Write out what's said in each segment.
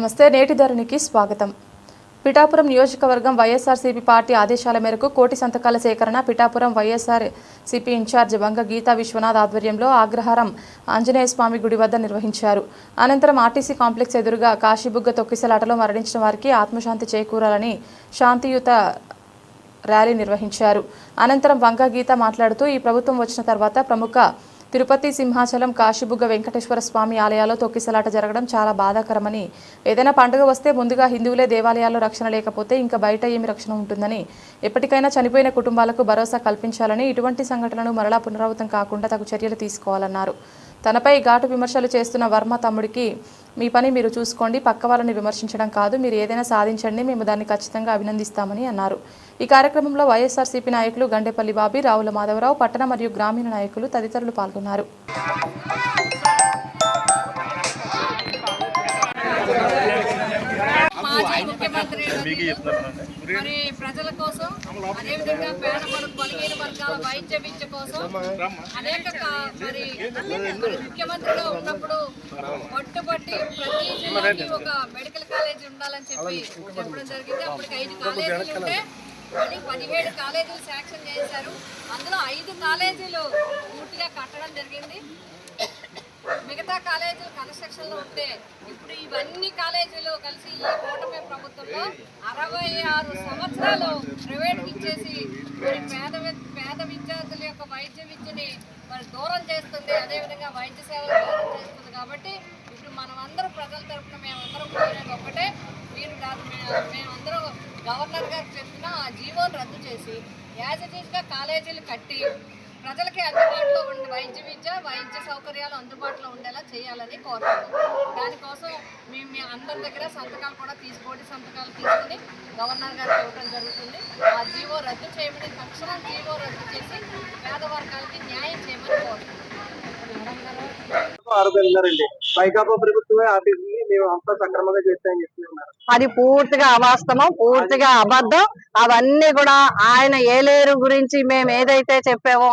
నమస్తే నేటి ధరణికి స్వాగతం. పిఠాపురం నియోజకవర్గం వైఎస్ఆర్సీపీ పార్టీ ఆదేశాల మేరకు కోటి సంతకాల సేకరణ Pithapuram YSR CP incharge Vanga Geetha Viswanath ఆధ్వర్యంలో ఆగ్రహారం ఆంజనేయ స్వామి గుడి వద్ద నిర్వహించారు. అనంతరం ఆర్టీసీ కాంప్లెక్స్ ఎదురుగా కాశీబుగ్గ తొక్కిసలాటలో మరణించిన వారికి ఆత్మశాంతి చేకూరాలని శాంతియుత ర్యాలీ నిర్వహించారు. అనంతరం వంగ గీత మాట్లాడుతూ ఈ ప్రభుత్వం వచ్చిన తర్వాత ప్రముఖ తిరుపతి సింహాచలం కాశీబుగ్గ వెంకటేశ్వర స్వామి ఆలయాల్లో తొక్కిసలాట జరగడం చాలా బాధాకరమని. ఏదైనా పండుగ వస్తే ముందుగా హిందువులే దేవాలయాల్లో రక్షణ లేకపోతే ఇంకా బయట ఏమి రక్షణ ఉంటుందని ఎప్పటికైనా చనిపోయిన కుటుంబాలకు భరోసా కల్పించాలని ఇటువంటి సంఘటనలు మరలా పునరావృతం కాకుండా తగు చర్యలు తీసుకోవాలన్నారు. తనపై ఘాటు విమర్శలు చేస్తున్న వర్మ తమ్ముడికి మీ పని మీరు చూసుకోండి పక్క వాళ్ళని విమర్శించడం కాదు మీరు ఏదైనా సాధించండి మేము దాన్ని ఖచ్చితంగా అభినందిస్తామని అన్నారు. ఈ కార్యక్రమంలో వైఎస్ఆర్సీపీ నాయకులు గండేపల్లి బాబీ రావుల మాధవరావు పట్టణ మరియు గ్రామీణ నాయకులు తదితరులు పాల్గొన్నారు. మాజీ ముఖ్యమంత్రి మరి ప్రజల కోసం అదేవిధంగా పేద వర్గ బలహీన వర్గాల వైద్య విద్య కోసం అనేక మరి మరి ముఖ్యమంత్రిగా ఉన్నప్పుడు పట్టుబట్టి ప్రతి జిల్లాకి ఒక మెడికల్ కాలేజ్ ఉండాలని చెప్పి చెప్పడం జరిగింది. అప్పటికి ఐదు కాలేజీలు ఉంటే మళ్ళీ పదిహేడు కాలేజీలు శాంక్షన్ చేశారు. అందులో ఐదు కాలేజీలు పూర్తిగా కట్టడం జరిగింది. మిగతా కాలేజీలు కన్స్ట్రక్షన్లో ఉంటే ఇప్పుడు ఇవన్నీ కాలేజీలు కలిసి ఈ కూటమి ప్రభుత్వంలో అరవై ఆరు సంవత్సరాలు ప్రైవేట్ ఇచ్చేసి మరి పేద పేద విద్యార్థుల యొక్క వైద్య విద్యని మరి దూరం చేస్తుంది. అదేవిధంగా వైద్య సేవలు దూరం చేస్తుంది కాబట్టి ఇప్పుడు మనమందరూ ప్రజల తరఫున మేమందరం కోరేది ఒకటే మీరు డా- మేమందరం గవర్నర్ గారు చెప్పిన ఆ జీవోని రద్దు చేసి యాజ్ ఇట్ ఈస్గా కాలేజీలు కట్టి ప్రజలకి అందుబాటులో ఉండే వైద్య విద్య వైద్య సౌకర్యాలు అందుబాటులో ఉండేలా చేయాలని కోరుతున్నాం దానికోసం మేము మీ అందరి దగ్గర సంతకాలు కూడా తీసుకోండి సంతకాలు తీసుకుని గవర్నర్ గారికి ఇవ్వడం జరుగుతుంది. ఆ జీవో రద్దు చేయమని తక్షణం జీవో రద్దు చేసి పేద వర్గాలకి న్యాయం చేయమని కోరుతున్నాం వైకాపా ప్రభుత్వమే ఆఫీసుని మేము అంతా సక్రమంగా చేస్తామని చెప్తున్నారు అది పూర్తిగా అవాస్తవం పూర్తిగా అబద్ధం. అవన్నీ కూడా ఆయన ఏలేరు గురించి మేము ఏదైతే చెప్పామో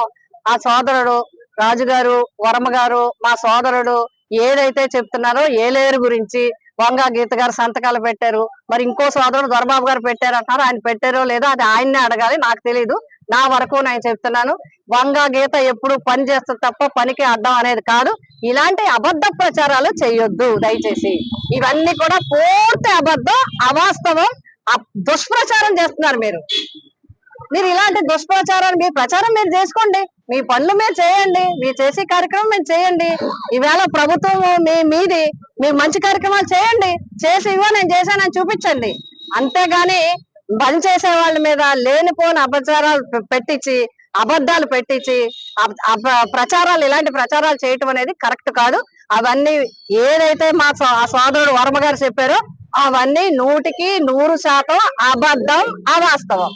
ఆ సోదరుడు రాజుగారు వర్మ గారు మా సోదరుడు ఏదైతే చెప్తున్నారో ఏలేరు గురించి వంగ గీత గారు సంతకాలు పెట్టారు. మరి ఇంకో సోదరుడు దొరబాబు గారు పెట్టారు అంటారు ఆయన పెట్టారో లేదో అది ఆయన్నే అడగాలి నాకు తెలియదు నా వరకు నేను చెప్తున్నాను. వంగ గీత ఎప్పుడు పని చేస్తుంది తప్ప పనికి అడ్డం అనేది కాదు. ఇలాంటి అబద్ధ ప్రచారాలు చేయొద్దు దయచేసి. ఇవన్నీ కూడా పూర్తి అబద్ధం అవాస్తవం దుష్ప్రచారం చేస్తున్నారు మీరు. మీరు ఇలాంటి దుష్ప్రచారాన్ని మీ ప్రచారం మీరు చేసుకోండి. మీ పనులు మీరు చేయండి. మీరు చేసే కార్యక్రమం మీరు చేయండి. ఈవేళ ప్రభుత్వం మీ మీది మీ మంచి కార్యక్రమాలు చేయండి. చేసి ఇవో నేను చేశానని చూపించండి. అంతేగాని బంద్ చేసే వాళ్ళ మీద లేనిపోని అపచారాలు పెట్టించి అబద్ధాలు పెట్టించి ప్రచారాలు ఇలాంటి ప్రచారాలు చేయటం అనేది కరెక్ట్ కాదు. అవన్నీ ఏదైతే మా సో- ఆ సోదరుడు వర్మ గారు చెప్పారో అవన్నీ నూటికి నూరు శాతం అబద్ధం అవాస్తవం.